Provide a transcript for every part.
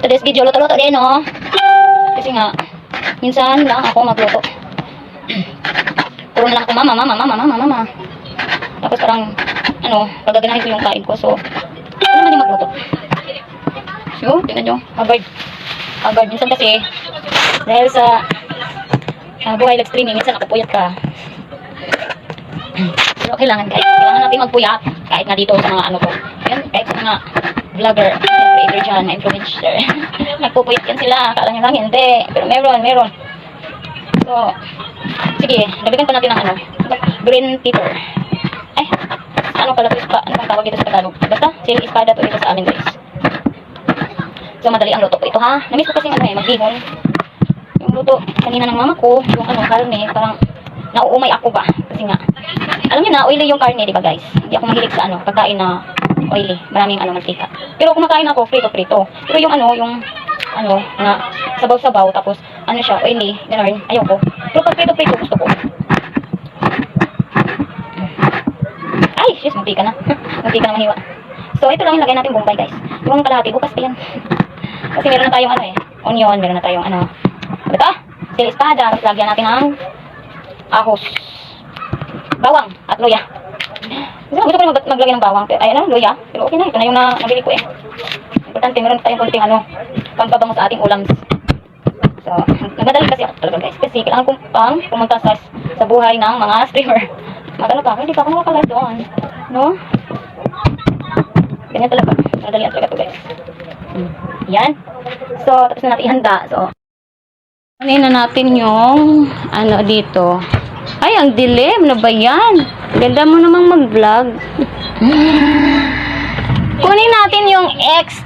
For today's video, luto-luto din, no? Kasi nga, minsan lang ako magluto. Puro na lang ako, mama, mama, mama, mama, mama. Tapos parang, ano, pagaganahin ko yung kain ko. So, ano naman yung magluto. So, tingnan nyo, haggard. Haggard. Minsan kasi, dahil sa uh, buhay live streaming, minsan ako puyat ka. Pero kailangan guys, kailangan natin magpuyat. Kahit nga dito sa mga ano ko. Yan, kahit sa mga vlogger, creator dyan, na influencer. Nagpupuyat yan sila. Akala nyo lang, hindi. Pero meron, meron. So, sige, dagdagan pa natin ng ano, green pepper. Ay, ano pala ito? Ano bang tawag dito sa Tagalog? Basta, chili espada to dito sa amin guys. So, madali ang luto ko ito ha. Namiss ko kasi ano eh, maghihon. Yung luto kanina ng mama ko, yung ano, karne, parang nauumay ako ba? Kasi nga, alam niyo na, oily yung karne, di ba guys? Hindi ako mahilig sa ano, pagkain na oily, maraming ano, mantika. Pero kumakain ako, prito-prito. Pero yung ano, yung ano, na sabaw-sabaw, tapos ano siya, oily, gano'n, ayoko. Pero pag prito-prito, gusto ko. Ay, shit, munti ka na. munti ka na mahiwa. So, ito lang yung lagay natin bombay, guys. Yung kalahati, bukas pa yan. Kasi meron na tayong ano eh, onion, meron na tayong ano, ano ito? Sili espada, tapos lagyan natin ng ahos, bawang, at luya. Kasi gusto ko rin mag maglagay ng bawang, pero, ay ano, luya. Pero okay na, ito na yung na nabili ko eh. Importante, meron tayong konting ano, pampabango sa ating ulams. So, nagmadali kasi ako talaga guys. Kasi kailangan kong pang pumunta sa, sa buhay ng mga streamer. Magano pa hindi pa ako makakalive doon. No? Ganyan talaga. Madali talaga to guys. Yan. So, tapos na natin ihanda. So, kunin na natin yung ano dito. Ay, ang dilim. Ano ba yan? Ganda mo namang mag-vlog. Kunin natin yung ex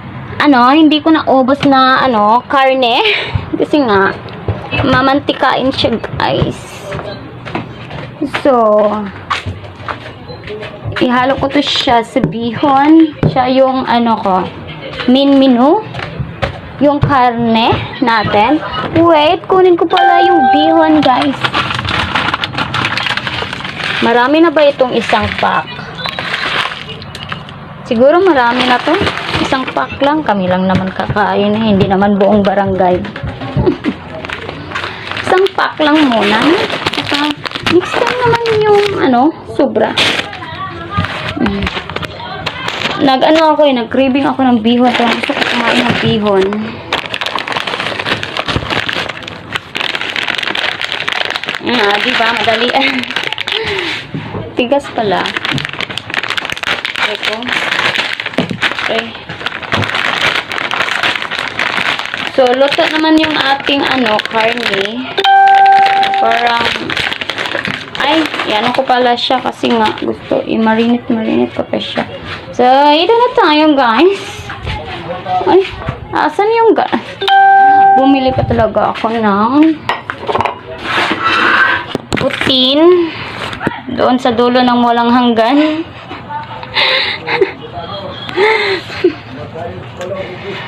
ano, hindi ko na ubos na ano, karne. Kasi nga, mamantikain siya, guys. So, ihalo ko to siya sa bihon. Siya yung ano ko, main menu. Yung karne natin. Wait, kunin ko pala yung bihon, guys. Marami na ba itong isang pack? Siguro marami na to. Isang pack lang. Kami lang naman kakain. eh. Hindi naman buong barangay. isang pack lang muna. Saka, next time naman yung, ano, sobra. Mm. Nag-ano ako eh, nag-craving ako ng bihon. Kaya gusto ko kumain ng bihon. Ah, di ba? Madali. Tigas pala. Ito. Okay. So, luto naman yung ating ano, karne. Parang, ay, yan ko pala siya kasi nga gusto i-marinate-marinate ko pa siya. So, ito na tayo guys. Ay, asan yung gas? Bumili pa talaga ako ng putin doon sa dulo ng walang hanggan.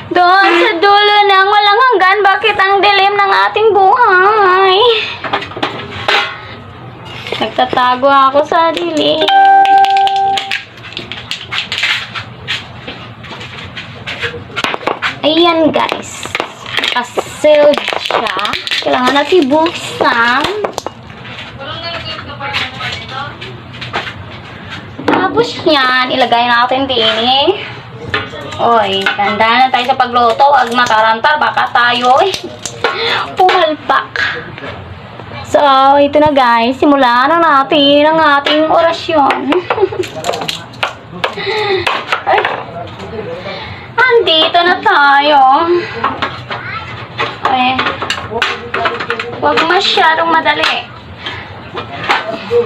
Doon sa dulo ng walang hanggan, bakit ang dilim ng ating buhay? Nagtatago ako sa dilim. Ayan guys. Kasiled siya. Kailangan natin buksan. Tapos yan, ilagay natin din eh. Oy, tanda na tayo sa pagluto. Huwag matarantar. Baka tayo eh. Pumalpak. So, ito na guys. Simulan na natin ang ating orasyon. Andito na tayo. Ay. Huwag masyadong madali.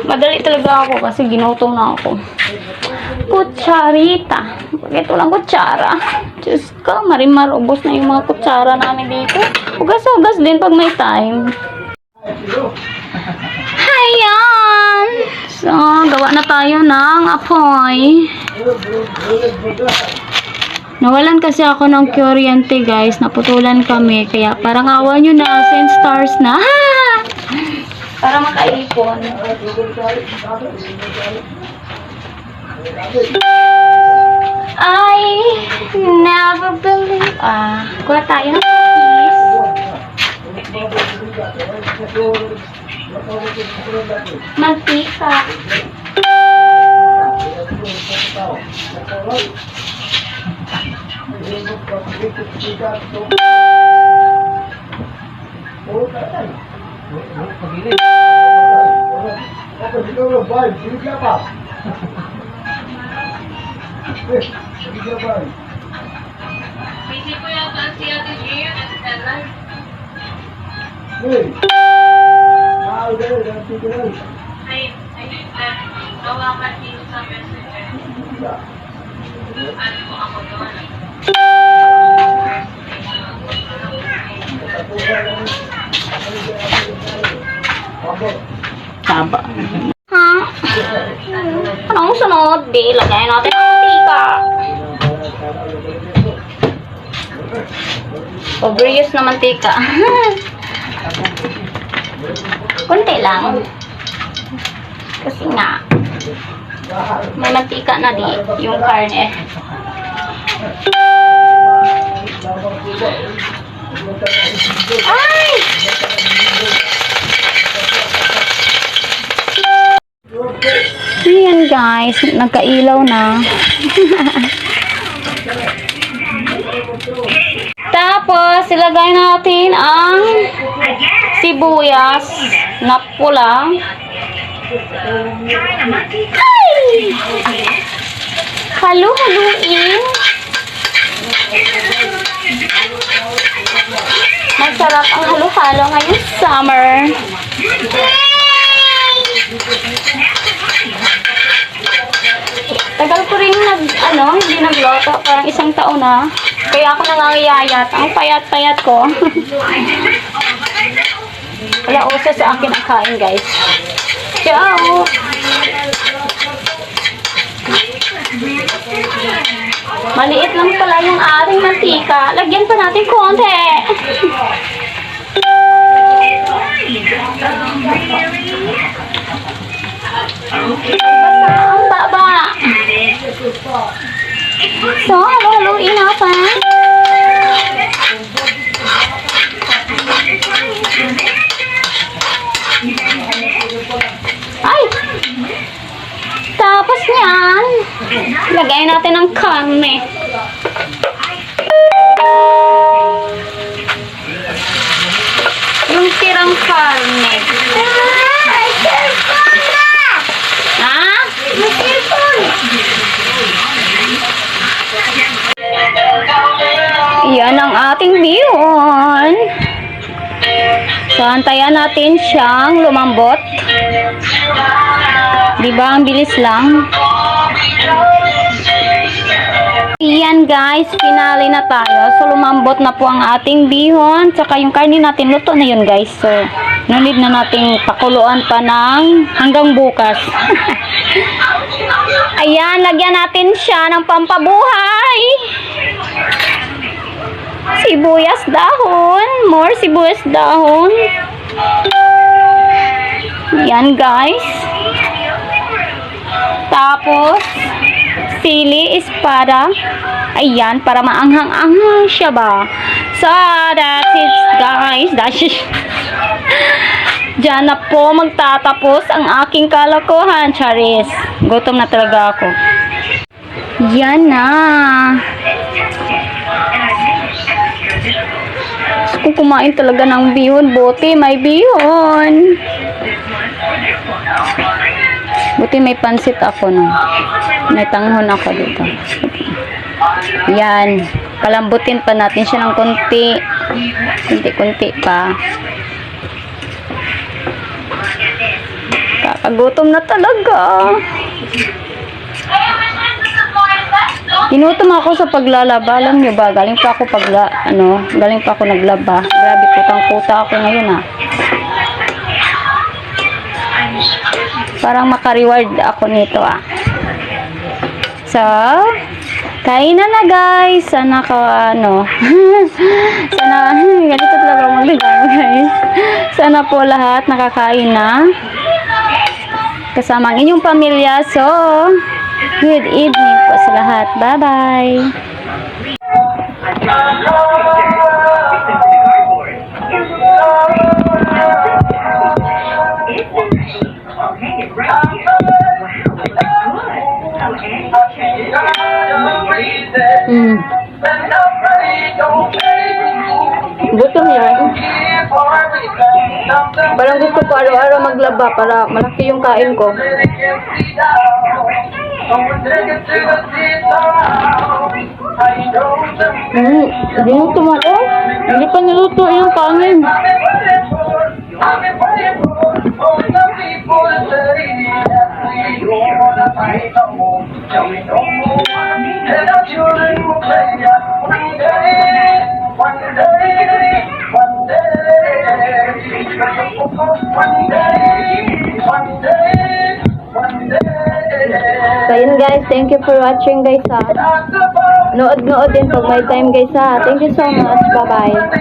Madali talaga ako kasi ginutom na ako. Kutsarita. Bakit walang kutsara? Diyos ka, marimar, ubos na yung mga kutsara namin dito. Ugas-ugas din pag may time. Hayan! So, gawa na tayo ng apoy. Nawalan kasi ako ng kuryente guys. Naputulan kami. Kaya parang awa nyo na. Send stars na. Para makaipon. I never believed ah, kuha tayo ng cheese. Mantika. Busy Ay, ay, ay, tawagan dito sa messenger. Ano po ako doon? Taba. Ha? Anong sunod? Di, lagay natin ang mantika. Overuse na mantika. Kunti lang. Kasi nga, may mantika na di, yung karne. Ay! Ayan guys, nagkailaw na. Tapos, ilagay natin ang sibuyas na pula. Ay! Halu-haluin. Masarap ang halo-halo ngayong summer. Tagal ko rin nag, ano, hindi nagloto. Parang isang taon na. Kaya ako nangangayayat. Ang payat-payat ko. Wala uso sa akin ang kain, guys. Ciao! Maliit lang pala yung ating mantika. Lagyan pa natin konti. Basta ang baba. So, halo-haloin natin. Ay! Tapos niyan, lagay natin ang karne. Yung tirang karne. Ha? Yan ang ating bihon. So, antayan natin siyang lumambot. Di ba? Ang bilis lang. Yan guys, finale na tayo. So, lumambot na po ang ating bihon. Tsaka yung karne natin, luto na yun guys. So, no need na nating pakuluan pa ng hanggang bukas. Ayan, lagyan natin siya ng pampabuhay. Sibuyas dahon. More sibuyas dahon. Yan guys. Tapos, sili is para, ayan, para maanghang-anghang siya ba. So, that's it guys. That's it. Diyan na po magtatapos ang aking kalokohan, Charis. Gutom na talaga ako. Yan na. Ko kumain talaga ng bihon. Buti may bihon. Buti may pansit ako no. May tanghon ako dito. Yan. Palambutin pa natin siya ng konti. Kunti-kunti pa. Kakagutom na talaga. Ginutom ako sa paglalaba. Alam niyo ba, galing pa ako pagla, ano, galing pa ako naglaba. Grabe, putang-puta ako ngayon ah. Parang makareward ako nito ah. So, kain na na guys. Sana ka, ano, sana, ganito talaga magbigay guys. Sana po lahat nakakain na. Kasama ang inyong pamilya. So, good evening po sa lahat. Bye-bye. Parang gusto ko araw-araw maglaba para malaki yung kain ko. Hmm, ginuto mo ako? Hindi pa niluto yung kanin. So yun guys, thank you for watching guys ha. Nood-nood din pag may time guys ha. Thank you so much. Bye-bye.